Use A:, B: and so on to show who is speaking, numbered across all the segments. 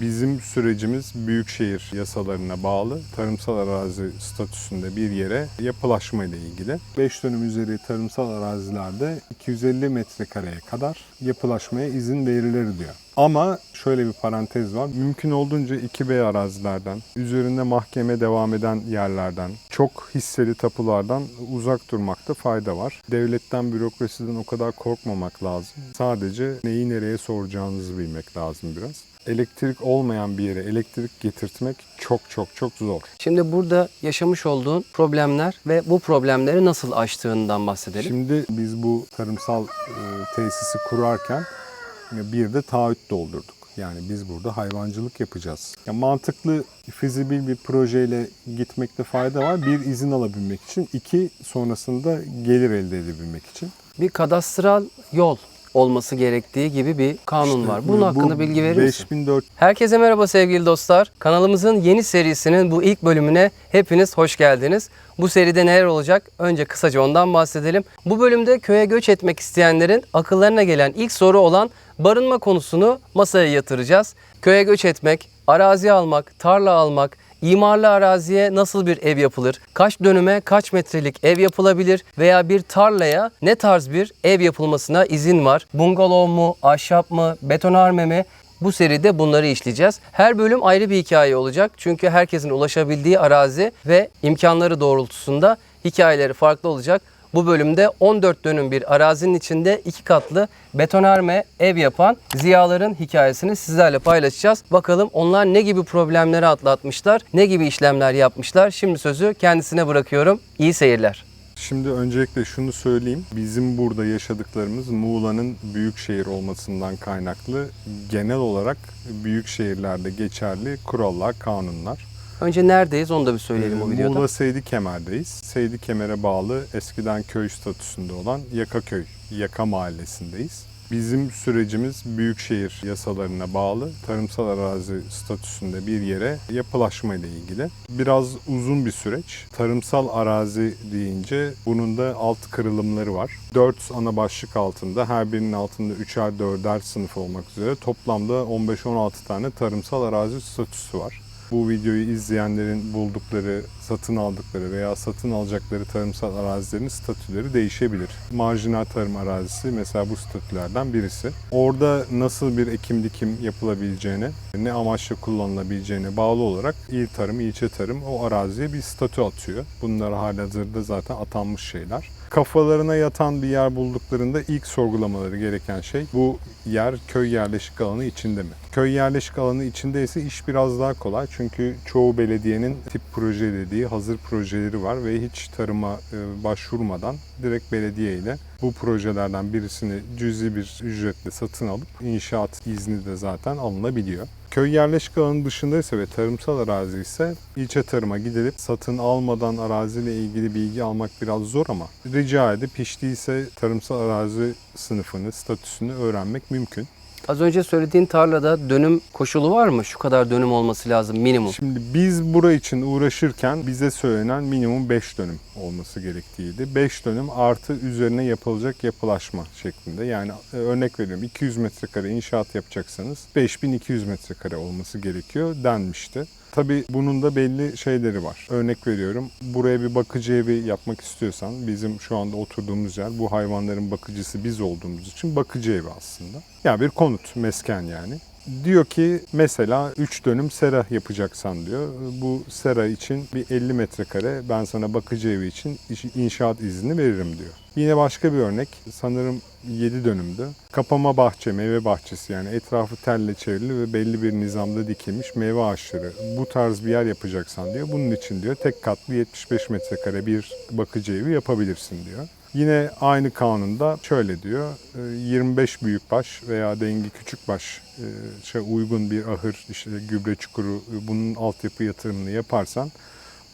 A: Bizim sürecimiz büyükşehir yasalarına bağlı tarımsal arazi statüsünde bir yere yapılaşma ile ilgili. 5 dönüm üzeri tarımsal arazilerde 250 metrekareye kadar yapılaşmaya izin verilir diyor. Ama şöyle bir parantez var. Mümkün olduğunca 2B arazilerden, üzerinde mahkeme devam eden yerlerden, çok hisseli tapulardan uzak durmakta fayda var. Devletten, bürokrasiden o kadar korkmamak lazım. Sadece neyi nereye soracağınızı bilmek lazım biraz. Elektrik olmayan bir yere elektrik getirtmek çok çok çok zor.
B: Şimdi burada yaşamış olduğun problemler ve bu problemleri nasıl aştığından bahsedelim.
A: Şimdi biz bu tarımsal e, tesisi kurarken bir de taahhüt doldurduk. Yani biz burada hayvancılık yapacağız. Ya mantıklı, fizibil bir projeyle gitmekte fayda var. Bir izin alabilmek için, iki sonrasında gelir elde edebilmek için.
B: bir kadastral yol olması gerektiği gibi bir kanun
A: İşte
B: var. Bunun
A: bu
B: hakkında bilgi verir misin?
A: 5400
B: Herkese merhaba sevgili dostlar. Kanalımızın yeni serisinin bu ilk bölümüne hepiniz hoş geldiniz. Bu seride neler olacak? Önce kısaca ondan bahsedelim. Bu bölümde köye göç etmek isteyenlerin akıllarına gelen ilk soru olan barınma konusunu masaya yatıracağız. Köye göç etmek, arazi almak, tarla almak, İmarlı araziye nasıl bir ev yapılır? Kaç dönüme kaç metrelik ev yapılabilir? Veya bir tarlaya ne tarz bir ev yapılmasına izin var? Bungalov mu, ahşap mı, betonarme mi? Bu seride bunları işleyeceğiz. Her bölüm ayrı bir hikaye olacak. Çünkü herkesin ulaşabildiği arazi ve imkanları doğrultusunda hikayeleri farklı olacak. Bu bölümde 14 dönüm bir arazinin içinde iki katlı betonarme ev yapan Ziyaların hikayesini sizlerle paylaşacağız. Bakalım onlar ne gibi problemleri atlatmışlar, ne gibi işlemler yapmışlar. Şimdi sözü kendisine bırakıyorum. İyi seyirler.
A: Şimdi öncelikle şunu söyleyeyim. Bizim burada yaşadıklarımız Muğla'nın büyük şehir olmasından kaynaklı genel olarak büyük şehirlerde geçerli kurallar, kanunlar.
B: Önce neredeyiz onu da bir söyleyelim o
A: Ee,
B: videoda.
A: Muğla Seydi Kemer'deyiz. Seydi Kemer'e bağlı eskiden köy statüsünde olan Yakaköy, Yaka Mahallesi'ndeyiz. Bizim sürecimiz büyükşehir yasalarına bağlı tarımsal arazi statüsünde bir yere yapılaşma ile ilgili. Biraz uzun bir süreç. Tarımsal arazi deyince bunun da alt kırılımları var. Dört ana başlık altında her birinin altında üçer dörder sınıf olmak üzere toplamda 15-16 tane tarımsal arazi statüsü var. Bu videoyu izleyenlerin buldukları, satın aldıkları veya satın alacakları tarımsal arazilerin statüleri değişebilir. Marjinal tarım arazisi mesela bu statülerden birisi. Orada nasıl bir ekim dikim yapılabileceğine, ne amaçla kullanılabileceğine bağlı olarak il tarım, ilçe tarım o araziye bir statü atıyor. Bunlar halihazırda zaten atanmış şeyler. Kafalarına yatan bir yer bulduklarında ilk sorgulamaları gereken şey bu yer köy yerleşik alanı içinde mi? Köy yerleşik alanı içindeyse iş biraz daha kolay. Çünkü çoğu belediyenin tip proje dediği hazır projeleri var ve hiç tarıma e, başvurmadan direkt belediye ile bu projelerden birisini cüzi bir ücretle satın alıp inşaat izni de zaten alınabiliyor. Köy yerleşik alanı dışında ise ve tarımsal arazi ise ilçe tarıma gidilip satın almadan araziyle ilgili bilgi almak biraz zor ama rica edip hiç değilse tarımsal arazi sınıfını, statüsünü öğrenmek mümkün.
B: Az önce söylediğin tarlada dönüm koşulu var mı? Şu kadar dönüm olması lazım minimum.
A: Şimdi biz bura için uğraşırken bize söylenen minimum 5 dönüm olması gerektiğiydi. 5 dönüm artı üzerine yapılacak yapılaşma şeklinde. Yani e, örnek veriyorum 200 metrekare inşaat yapacaksanız 5200 metrekare olması gerekiyor denmişti. Tabii bunun da belli şeyleri var. Örnek veriyorum buraya bir bakıcı evi yapmak istiyorsan bizim şu anda oturduğumuz yer bu hayvanların bakıcısı biz olduğumuz için bakıcı evi aslında. Yani bir konut, mesken yani. Diyor ki mesela 3 dönüm sera yapacaksan diyor. Bu sera için bir 50 metrekare ben sana bakıcı evi için inşaat izni veririm diyor. Yine başka bir örnek sanırım 7 dönümdü. Kapama bahçe, meyve bahçesi yani etrafı telle çevrili ve belli bir nizamda dikilmiş meyve ağaçları. Bu tarz bir yer yapacaksan diyor. Bunun için diyor tek katlı 75 metrekare bir bakıcı evi yapabilirsin diyor. Yine aynı kanunda şöyle diyor, e, 25 büyükbaş veya dengi küçükbaş e, şey uygun bir ahır, işte gübre çukuru, e, bunun altyapı yatırımını yaparsan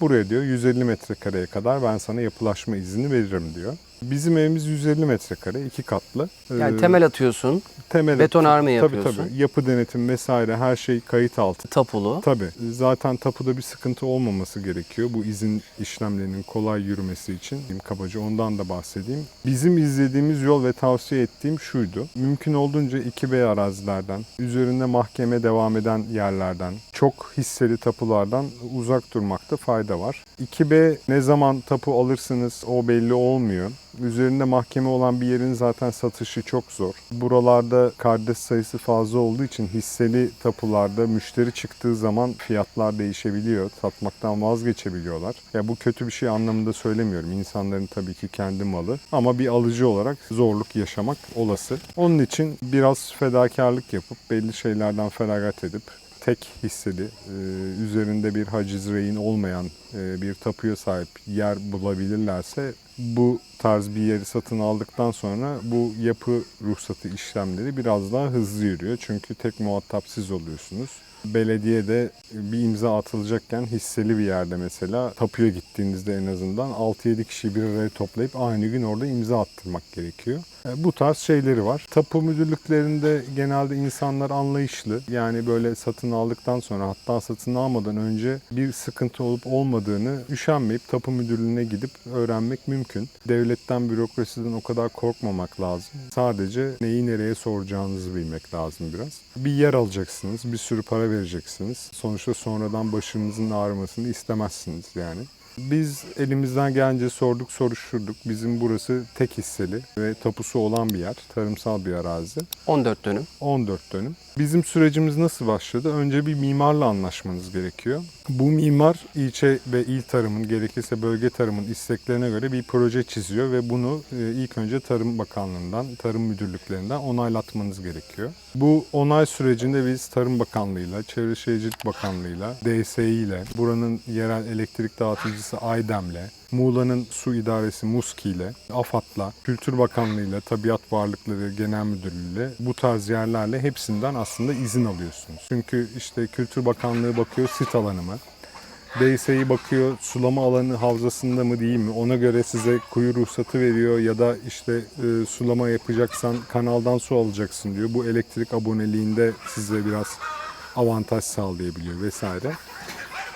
A: buraya diyor 150 metrekareye kadar ben sana yapılaşma izni veririm diyor. Bizim evimiz 150 metrekare, iki katlı.
B: Yani
A: Ee,
B: temel atıyorsun,
A: temel
B: betonarme
A: Tabii
B: yapıyorsun.
A: tabii. Yapı denetim vesaire her şey kayıt altı.
B: tapulu.
A: Tabii. Zaten tapuda bir sıkıntı olmaması gerekiyor. Bu izin işlemlerinin kolay yürümesi için. Kabaca ondan da bahsedeyim. Bizim izlediğimiz yol ve tavsiye ettiğim şuydu. Mümkün olduğunca 2B arazilerden, üzerinde mahkeme devam eden yerlerden, çok hisseli tapulardan uzak durmakta fayda var. 2B ne zaman tapu alırsınız o belli olmuyor. Üzerinde mahkeme olan bir yerin zaten satışı çok zor. Buralarda kardeş sayısı fazla olduğu için hisseli tapularda müşteri çıktığı zaman fiyatlar değişebiliyor. Satmaktan vazgeçebiliyorlar. Ya bu kötü bir şey anlamında söylemiyorum. İnsanların tabii ki kendi malı. Ama bir alıcı olarak zorluk yaşamak olası. Onun için biraz fedakarlık yapıp belli şeylerden feragat edip tek hisseli, e, üzerinde bir haciz rehin olmayan e, bir tapuya sahip yer bulabilirlerse bu tarz bir yeri satın aldıktan sonra bu yapı ruhsatı işlemleri biraz daha hızlı yürüyor. Çünkü tek muhatap siz oluyorsunuz. Belediyede bir imza atılacakken hisseli bir yerde mesela tapuya gittiğinizde en azından 6-7 kişiyi bir araya toplayıp aynı gün orada imza attırmak gerekiyor. E, Bu tarz şeyleri var. Tapu müdürlüklerinde genelde insanlar anlayışlı. Yani böyle satın aldıktan sonra hatta satın almadan önce bir sıkıntı olup olmadığını üşenmeyip tapu müdürlüğüne gidip öğrenmek mümkün. Devletten, bürokrasiden o kadar korkmamak lazım. Sadece neyi nereye soracağınızı bilmek lazım biraz. Bir yer alacaksınız, bir sürü para vereceksiniz. Sonuçta sonradan başınızın ağrımasını istemezsiniz yani. Biz elimizden gelince sorduk, soruşturduk. Bizim burası tek hisseli ve tapusu olan bir yer, tarımsal bir arazi.
B: 14 dönüm.
A: 14 dönüm. Bizim sürecimiz nasıl başladı? Önce bir mimarla anlaşmanız gerekiyor. Bu mimar ilçe ve il tarımın, gerekirse bölge tarımın isteklerine göre bir proje çiziyor ve bunu e, ilk önce Tarım Bakanlığı'ndan, Tarım Müdürlüklerinden onaylatmanız gerekiyor. Bu onay sürecinde biz Tarım Bakanlığı'yla, Çevre Şehircilik Bakanlığı'yla, DSİ ile, buranın yerel elektrik dağıtıcısı Aydem'le, Muğla'nın su idaresi MUSKİ ile, AFAD'la, Kültür Bakanlığı ile, Tabiat Varlıkları Genel Müdürlüğü ile bu tarz yerlerle hepsinden aslında izin alıyorsunuz. Çünkü işte Kültür Bakanlığı bakıyor sit alanı mı? DSİ bakıyor sulama alanı havzasında mı değil mi? Ona göre size kuyu ruhsatı veriyor ya da işte e, sulama yapacaksan kanaldan su alacaksın diyor. Bu elektrik aboneliğinde size biraz avantaj sağlayabiliyor vesaire.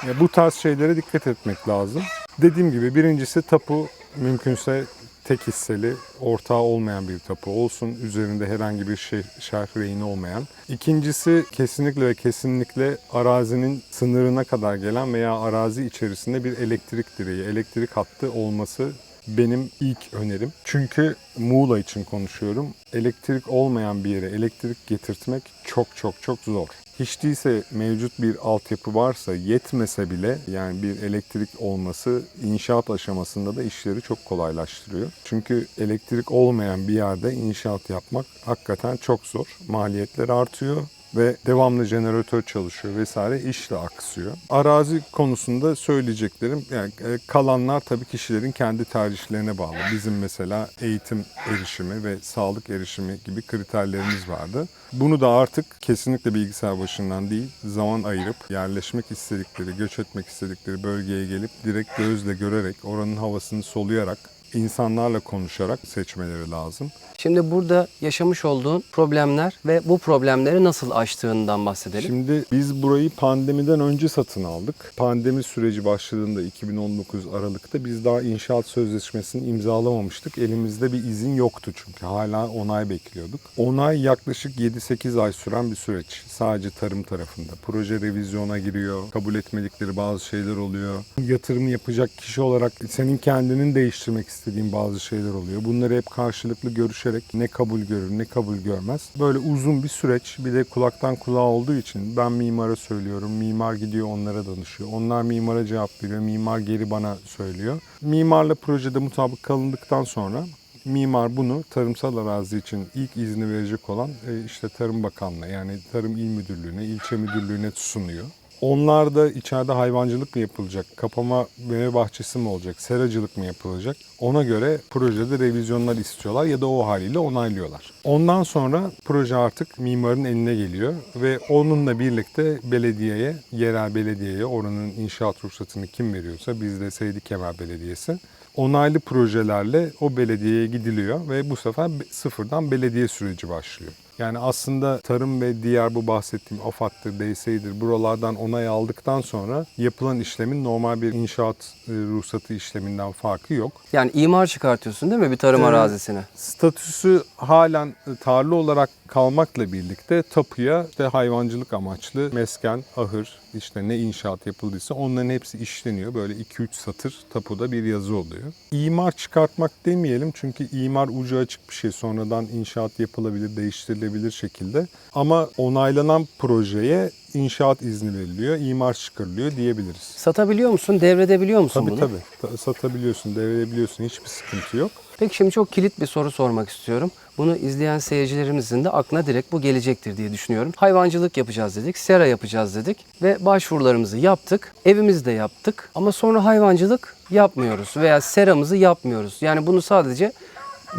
A: Ya bu tarz şeylere dikkat etmek lazım. Dediğim gibi birincisi tapu mümkünse tek hisseli, ortağı olmayan bir tapu olsun. Üzerinde herhangi bir şey, şerh reyini olmayan. İkincisi kesinlikle ve kesinlikle arazinin sınırına kadar gelen veya arazi içerisinde bir elektrik direği, elektrik hattı olması benim ilk önerim. Çünkü Muğla için konuşuyorum. Elektrik olmayan bir yere elektrik getirtmek çok çok çok zor. Hiç değilse mevcut bir altyapı varsa yetmese bile yani bir elektrik olması inşaat aşamasında da işleri çok kolaylaştırıyor. Çünkü elektrik olmayan bir yerde inşaat yapmak hakikaten çok zor. Maliyetler artıyor ve devamlı jeneratör çalışıyor vesaire işle aksıyor. Arazi konusunda söyleyeceklerim yani e, kalanlar tabii kişilerin kendi tercihlerine bağlı. Bizim mesela eğitim erişimi ve sağlık erişimi gibi kriterlerimiz vardı. Bunu da artık kesinlikle bilgisayar başından değil zaman ayırıp yerleşmek istedikleri, göç etmek istedikleri bölgeye gelip direkt gözle görerek oranın havasını soluyarak insanlarla konuşarak seçmeleri lazım.
B: Şimdi burada yaşamış olduğun problemler ve bu problemleri nasıl aştığından bahsedelim.
A: Şimdi biz burayı pandemiden önce satın aldık. Pandemi süreci başladığında 2019 Aralık'ta biz daha inşaat sözleşmesini imzalamamıştık. Elimizde bir izin yoktu çünkü hala onay bekliyorduk. Onay yaklaşık 7-8 ay süren bir süreç. Sadece tarım tarafında. Proje revizyona giriyor. Kabul etmedikleri bazı şeyler oluyor. Yatırım yapacak kişi olarak senin kendinin değiştirmek istediğin bazı şeyler oluyor. Bunları hep karşılıklı görüşerek ne kabul görür ne kabul görmez. Böyle uzun bir süreç. Bir de kulaktan kulağa olduğu için ben mimara söylüyorum. Mimar gidiyor onlara danışıyor. Onlar mimara cevap veriyor. Mimar geri bana söylüyor. Mimarla projede mutabık kalındıktan sonra Mimar bunu tarımsal arazi için ilk izni verecek olan e, işte Tarım Bakanlığı yani Tarım İl Müdürlüğü'ne, ilçe müdürlüğüne sunuyor. Onlar da içeride hayvancılık mı yapılacak, kapama meyve bahçesi mi olacak, seracılık mı yapılacak? Ona göre projede revizyonlar istiyorlar ya da o haliyle onaylıyorlar. Ondan sonra proje artık mimarın eline geliyor ve onunla birlikte belediyeye, yerel belediyeye oranın inşaat ruhsatını kim veriyorsa bizde Seydi Kemer Belediyesi onaylı projelerle o belediyeye gidiliyor ve bu sefer sıfırdan belediye süreci başlıyor. Yani aslında tarım ve diğer bu bahsettiğim AFAD'dır, DSİ'dir buralardan onay aldıktan sonra yapılan işlemin normal bir inşaat e, ruhsatı işleminden farkı yok.
B: Yani imar çıkartıyorsun değil mi bir tarım
A: Evet.
B: arazisine?
A: Statüsü halen e, tarla olarak kalmakla birlikte tapuya işte hayvancılık amaçlı mesken, ahır, işte ne inşaat yapıldıysa onların hepsi işleniyor. Böyle 2-3 satır tapuda bir yazı oluyor. İmar çıkartmak demeyelim çünkü imar ucu açık bir şey. Sonradan inşaat yapılabilir, değiştirilebilir şekilde. Ama onaylanan projeye inşaat izni veriliyor, imar çıkarılıyor diyebiliriz.
B: Satabiliyor musun, devredebiliyor musun
A: Tabii
B: bunu?
A: tabii. Ta- Satabiliyorsun, devredebiliyorsun. Hiçbir sıkıntı yok.
B: Peki şimdi çok kilit bir soru sormak istiyorum. Bunu izleyen seyircilerimizin de aklına direkt bu gelecektir diye düşünüyorum. Hayvancılık yapacağız dedik, sera yapacağız dedik ve başvurularımızı yaptık. Evimizde yaptık ama sonra hayvancılık yapmıyoruz veya seramızı yapmıyoruz. Yani bunu sadece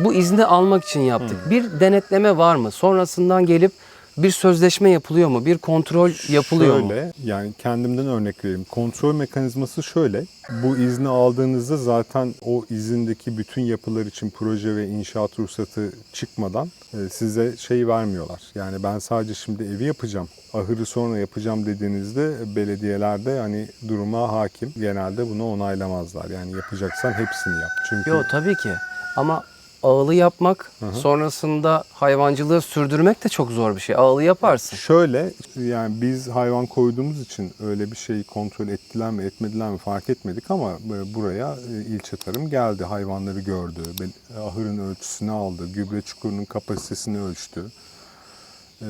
B: bu izni almak için yaptık. Bir denetleme var mı? Sonrasından gelip bir sözleşme yapılıyor mu? Bir kontrol yapılıyor mu?
A: şöyle, yani kendimden örnek vereyim. Kontrol mekanizması şöyle. Bu izni aldığınızda zaten o izindeki bütün yapılar için proje ve inşaat ruhsatı çıkmadan e, size şey vermiyorlar. Yani ben sadece şimdi evi yapacağım, ahırı sonra yapacağım dediğinizde belediyelerde hani duruma hakim. Genelde bunu onaylamazlar. Yani yapacaksan hepsini yap. Çünkü
B: Yok tabii ki ama ağılı yapmak sonrasında hayvancılığı sürdürmek de çok zor bir şey. Ağılı yaparsın.
A: Şöyle yani biz hayvan koyduğumuz için öyle bir şeyi kontrol ettiler mi etmediler mi fark etmedik ama e, buraya e, ilçe tarım geldi. Hayvanları gördü, ahırın ölçüsünü aldı, gübre çukurunun kapasitesini ölçtü. E,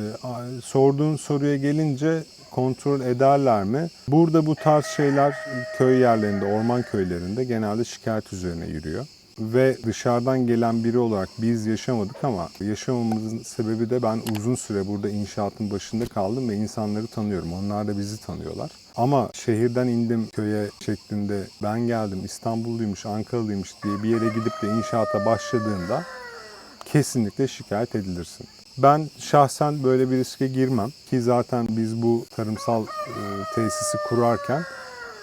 A: Sorduğun soruya gelince kontrol ederler mi? Burada bu tarz şeyler köy yerlerinde, orman köylerinde genelde şikayet üzerine yürüyor. Ve dışarıdan gelen biri olarak biz yaşamadık ama yaşamamızın sebebi de ben uzun süre burada inşaatın başında kaldım ve insanları tanıyorum. Onlar da bizi tanıyorlar. Ama şehirden indim köye şeklinde ben geldim İstanbulluymuş, Ankaralıymış diye bir yere gidip de inşaata başladığında kesinlikle şikayet edilirsin. Ben şahsen böyle bir riske girmem ki zaten biz bu tarımsal e, tesisi kurarken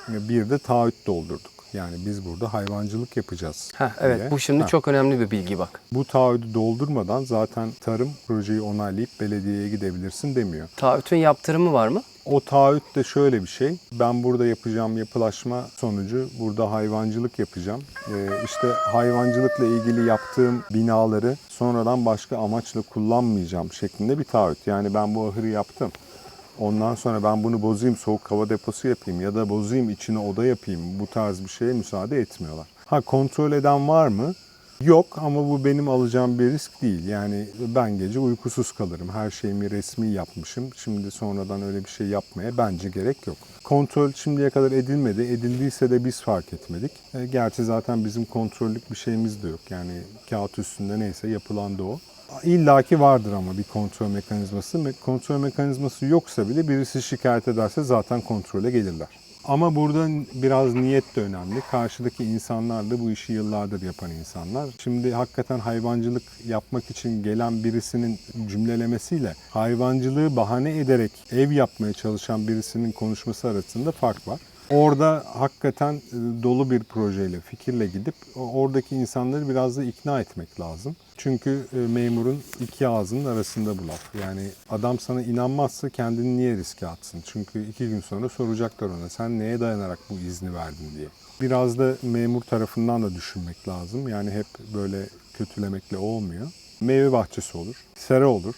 A: bir de taahhüt doldurduk. Yani biz burada hayvancılık yapacağız.
B: Heh, evet
A: diye.
B: bu şimdi
A: Ha.
B: çok önemli bir bilgi bak.
A: Bu taahhüdü doldurmadan zaten tarım projeyi onaylayıp belediyeye gidebilirsin demiyor.
B: Taahhütün yaptırımı var mı?
A: O taahhüt de şöyle bir şey. Ben burada yapacağım yapılaşma sonucu burada hayvancılık yapacağım. Ee, işte hayvancılıkla ilgili yaptığım binaları sonradan başka amaçla kullanmayacağım şeklinde bir taahhüt. Yani ben bu ahırı yaptım. Ondan sonra ben bunu bozayım, soğuk hava deposu yapayım ya da bozayım içine oda yapayım. Bu tarz bir şeye müsaade etmiyorlar. Ha kontrol eden var mı? Yok ama bu benim alacağım bir risk değil. Yani ben gece uykusuz kalırım. Her şeyimi resmi yapmışım. Şimdi sonradan öyle bir şey yapmaya bence gerek yok. Kontrol şimdiye kadar edilmedi. Edildiyse de biz fark etmedik. E, Gerçi zaten bizim kontrollük bir şeyimiz de yok. Yani kağıt üstünde neyse yapılan da o. İlla ki vardır ama bir kontrol mekanizması. Me- Kontrol mekanizması yoksa bile birisi şikayet ederse zaten kontrole gelirler. Ama burada biraz niyet de önemli. Karşıdaki insanlar da bu işi yıllardır yapan insanlar. Şimdi hakikaten hayvancılık yapmak için gelen birisinin cümlelemesiyle hayvancılığı bahane ederek ev yapmaya çalışan birisinin konuşması arasında fark var. Orada hakikaten e, dolu bir projeyle, fikirle gidip oradaki insanları biraz da ikna etmek lazım. Çünkü e, memurun iki ağzının arasında bu laf. Yani adam sana inanmazsa kendini niye riske atsın? Çünkü iki gün sonra soracaklar ona sen neye dayanarak bu izni verdin diye. Biraz da memur tarafından da düşünmek lazım. Yani hep böyle kötülemekle olmuyor. Meyve bahçesi olur, sera olur.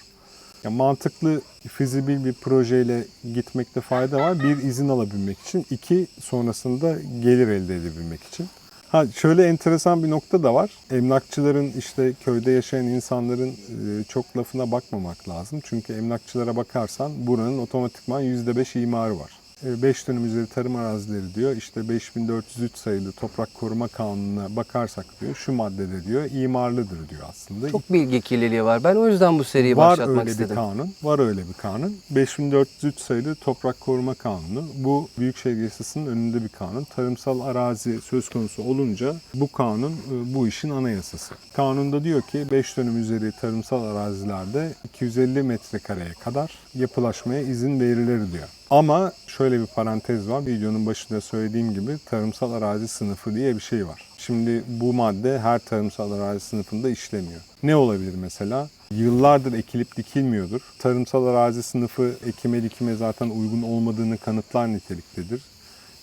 A: Ya mantıklı, fizibil bir projeyle gitmekte fayda var. Bir izin alabilmek için, iki sonrasında gelir elde edebilmek için. Ha şöyle enteresan bir nokta da var. Emlakçıların işte köyde yaşayan insanların e, çok lafına bakmamak lazım. Çünkü emlakçılara bakarsan buranın otomatikman %5 imarı var. 5 dönüm üzeri tarım arazileri diyor. İşte 5403 sayılı toprak koruma kanununa bakarsak diyor şu maddede diyor imarlıdır diyor aslında.
B: Çok bilgi kirliliği var. Ben o yüzden bu seriyi
A: Var
B: başlatmak
A: öyle
B: istedim.
A: bir kanun. Var öyle bir kanun. 5403 sayılı Toprak Koruma Kanunu. Bu Büyükşehir Yasası'nın önünde bir kanun. Tarımsal arazi söz konusu olunca bu kanun e, bu işin anayasası. Kanunda diyor ki 5 dönüm üzeri tarımsal arazilerde 250 metrekareye kadar yapılaşmaya izin verilir diyor. Ama şöyle bir parantez var. Videonun başında söylediğim gibi tarımsal arazi sınıfı diye bir şey var. Şimdi bu madde her tarımsal arazi sınıfında işlemiyor. Ne olabilir mesela? Yıllardır ekilip dikilmiyordur. Tarımsal arazi sınıfı ekime dikime zaten uygun olmadığını kanıtlar niteliktedir.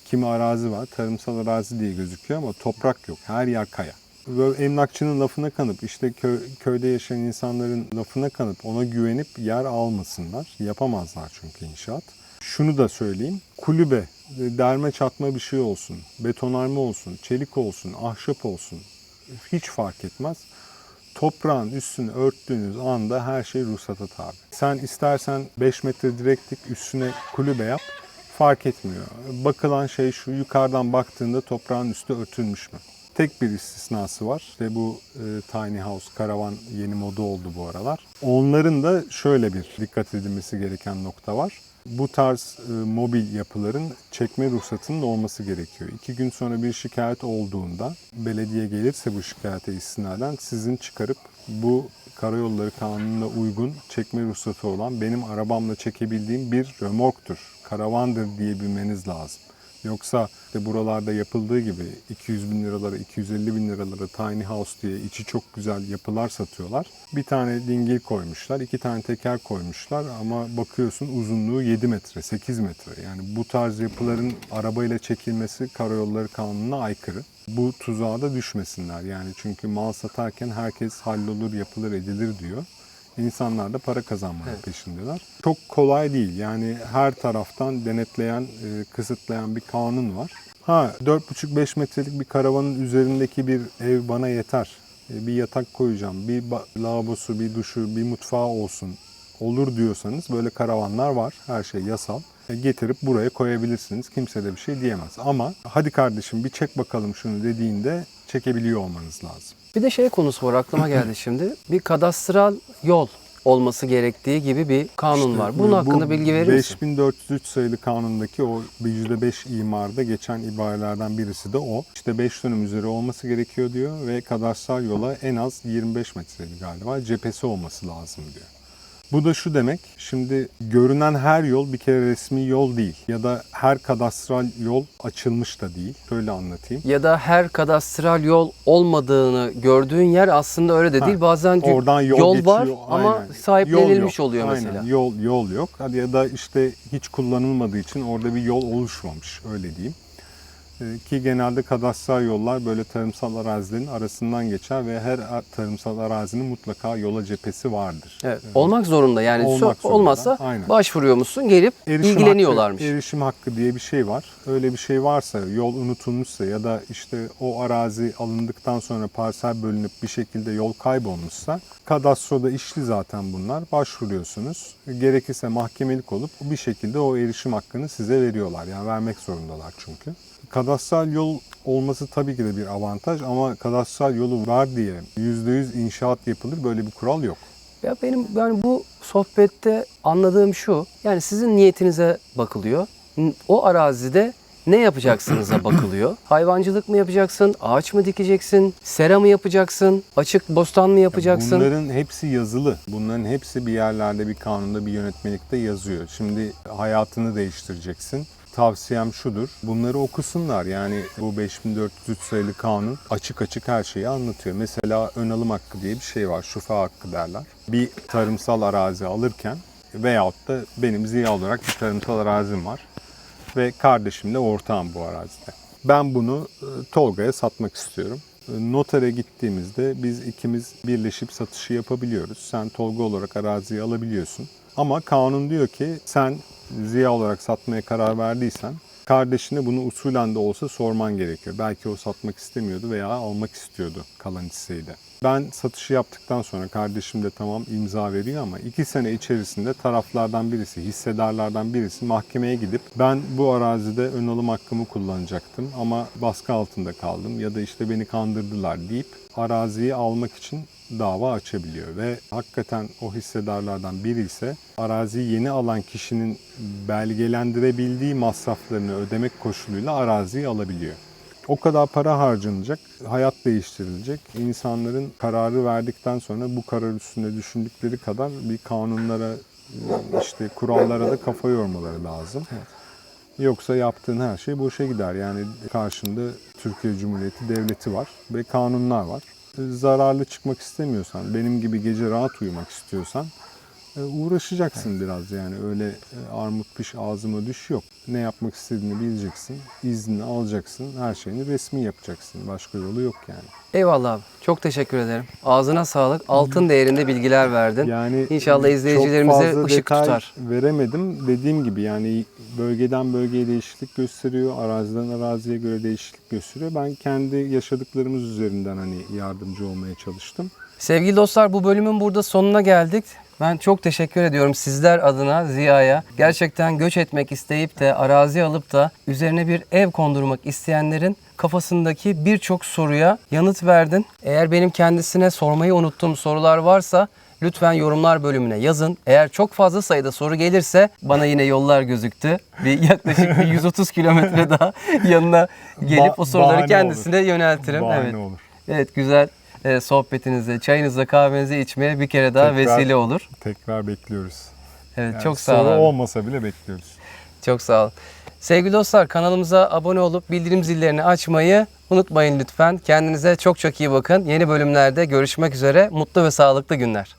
A: Kimi arazi var, tarımsal arazi diye gözüküyor ama toprak yok. Her yer kaya. Böyle emlakçının lafına kanıp, işte kö- köyde yaşayan insanların lafına kanıp ona güvenip yer almasınlar. Yapamazlar çünkü inşaat. Şunu da söyleyeyim. Kulübe, derme çatma bir şey olsun, betonarme olsun, çelik olsun, ahşap olsun hiç fark etmez. Toprağın üstünü örttüğünüz anda her şey ruhsata tabi. Sen istersen 5 metre direkt dik üstüne kulübe yap fark etmiyor. Bakılan şey şu yukarıdan baktığında toprağın üstü örtülmüş mü? Tek bir istisnası var. İşte bu e, tiny house, karavan yeni moda oldu bu aralar. Onların da şöyle bir dikkat edilmesi gereken nokta var. Bu tarz e, mobil yapıların çekme ruhsatının olması gerekiyor. İki gün sonra bir şikayet olduğunda belediye gelirse bu şikayete istinaden sizin çıkarıp bu karayolları kanununa uygun çekme ruhsatı olan benim arabamla çekebildiğim bir römorktur, karavandır diye bilmeniz lazım. Yoksa işte buralarda yapıldığı gibi 200 bin liralara, 250 bin liralara tiny house diye içi çok güzel yapılar satıyorlar. Bir tane dingil koymuşlar, iki tane teker koymuşlar ama bakıyorsun uzunluğu 7 metre, 8 metre. Yani bu tarz yapıların arabayla çekilmesi karayolları kanununa aykırı. Bu tuzağa da düşmesinler yani çünkü mal satarken herkes hallolur, yapılır, edilir diyor. İnsanlar da para kazanmanın
B: Evet.
A: peşindeler. Çok kolay değil. Yani her taraftan denetleyen, e, kısıtlayan bir kanun var. Ha 4,5-5 metrelik bir karavanın üzerindeki bir ev bana yeter. E, Bir yatak koyacağım, bir lavabosu, bir duşu, bir mutfağı olsun. Olur diyorsanız böyle karavanlar var. Her şey yasal. E, Getirip buraya koyabilirsiniz. Kimse de bir şey diyemez. Ama hadi kardeşim bir çek bakalım şunu dediğinde çekebiliyor olmanız lazım.
B: Bir de şey konusu var aklıma geldi şimdi. Bir kadastral yol olması gerektiği gibi bir kanun
A: İşte
B: var. Bunun
A: bu
B: hakkında bilgi verir misin?
A: 5403 sayılı kanundaki o %5 imarda geçen ibarelerden birisi de o. İşte 5 dönüm üzeri olması gerekiyor diyor ve kadastral yola en az 25 metreli galiba cephesi olması lazım diyor. Bu da şu demek, şimdi görünen her yol bir kere resmi yol değil ya da her kadastral yol açılmış da değil. Şöyle anlatayım.
B: Ya da her kadastral yol olmadığını gördüğün yer aslında öyle de
A: Ha,
B: değil. Bazen
A: Oradan yol, geçiyor.
B: var ama
A: aynen.
B: sahiplenilmiş
A: Yol
B: oluyor
A: Aynen,
B: mesela.
A: Yol yol yok. Hadi ya da işte hiç kullanılmadığı için orada bir yol oluşmamış öyle diyeyim. Ee, Ki genelde kadastral yollar böyle tarımsal arazilerin arasından geçer ve her tarımsal arazinin mutlaka yola cephesi vardır.
B: Evet, olmak zorunda yani
A: Olmak zorunda,
B: olmazsa
A: aynen.
B: başvuruyor musun gelip
A: Erişim
B: ilgileniyorlarmış.
A: Hakkı, erişim hakkı diye bir şey var. Öyle bir şey varsa, yol unutulmuşsa ya da işte o arazi alındıktan sonra parsel bölünüp bir şekilde yol kaybolmuşsa kadastroda işli zaten bunlar. Başvuruyorsunuz. Gerekirse mahkemelik olup bir şekilde o erişim hakkını size veriyorlar. Yani vermek zorundalar çünkü. Kadastral yol olması tabii ki de bir avantaj ama kadastral yolu var diye %100 inşaat yapılır böyle bir kural yok.
B: Ya benim yani bu sohbette anladığım şu. Yani sizin niyetinize bakılıyor. O arazide ne yapacaksınıza bakılıyor. Hayvancılık mı yapacaksın? Ağaç mı dikeceksin? Sera mı yapacaksın? Açık bostan mı yapacaksın?
A: Bunların hepsi yazılı. Bunların hepsi bir yerlerde bir kanunda bir yönetmelikte yazıyor. Şimdi hayatını değiştireceksin. Tavsiyem şudur. Bunları okusunlar. Yani bu 5403 sayılı kanun açık açık her şeyi anlatıyor. Mesela ön alım hakkı diye bir şey var. Şufa hakkı derler. Bir tarımsal arazi alırken veyahut da benim ziya olarak bir tarımsal arazim var. Ve kardeşimle ortağım bu arazide. Ben bunu e, Tolga'ya satmak istiyorum. E, Notere gittiğimizde biz ikimiz birleşip satışı yapabiliyoruz. Sen Tolga olarak araziyi alabiliyorsun. Ama kanun diyor ki sen Ziya olarak satmaya karar verdiysen kardeşine bunu usulen de olsa sorman gerekiyor. Belki o satmak istemiyordu veya almak istiyordu kalan hisseyi. Ben satışı yaptıktan sonra kardeşim de tamam imza veriyor ama iki sene içerisinde taraflardan birisi, hissedarlardan birisi mahkemeye gidip ben bu arazide ön alım hakkımı kullanacaktım ama baskı altında kaldım ya da işte beni kandırdılar deyip araziyi almak için dava açabiliyor ve hakikaten o hissedarlardan biri ise araziyi yeni alan kişinin belgelendirebildiği masraflarını ödemek koşuluyla araziyi alabiliyor. O kadar para harcanacak, hayat değiştirilecek. İnsanların kararı verdikten sonra bu karar üstünde düşündükleri kadar bir kanunlara, işte kurallara da kafa yormaları lazım. Yoksa yaptığın her şey boşa gider. Yani karşında Türkiye Cumhuriyeti devleti var ve kanunlar var. Zararlı çıkmak istemiyorsan, benim gibi gece rahat uyumak istiyorsan uğraşacaksın biraz yani öyle e, armut piş ağzıma düş yok. Ne yapmak istediğini bileceksin, iznini alacaksın, her şeyini resmi yapacaksın. Başka yolu yok yani.
B: Eyvallah abi. Çok teşekkür ederim. Ağzına sağlık. Altın değerinde bilgiler verdin.
A: Yani
B: İnşallah
A: çok
B: izleyicilerimize
A: fazla
B: ışık
A: detay
B: tutar.
A: Veremedim. Dediğim gibi yani bölgeden bölgeye değişiklik gösteriyor. Araziden araziye göre değişiklik gösteriyor. Ben kendi yaşadıklarımız üzerinden hani yardımcı olmaya çalıştım.
B: Sevgili dostlar bu bölümün burada sonuna geldik. Ben çok teşekkür ediyorum sizler adına Ziya'ya. Gerçekten göç etmek isteyip de arazi alıp da üzerine bir ev kondurmak isteyenlerin kafasındaki birçok soruya yanıt verdin. Eğer benim kendisine sormayı unuttuğum sorular varsa lütfen yorumlar bölümüne yazın. Eğer çok fazla sayıda soru gelirse bana yine yollar gözüktü. Bir yaklaşık bir 130 kilometre daha yanına gelip
A: Ba-
B: o soruları kendisine yöneltirim.
A: Bahane
B: evet.
A: olur.
B: Evet güzel e, sohbetinize, çayınızla kahvenizi içmeye bir kere daha
A: Tekrar-
B: vesile olur.
A: Tekrar bekliyoruz.
B: Evet
A: Yani
B: çok sağ olun.
A: olmasa bile bekliyoruz.
B: Çok sağ olun. Sevgili dostlar kanalımıza abone olup bildirim zillerini açmayı unutmayın lütfen. Kendinize çok çok iyi bakın. Yeni bölümlerde görüşmek üzere. Mutlu ve sağlıklı günler.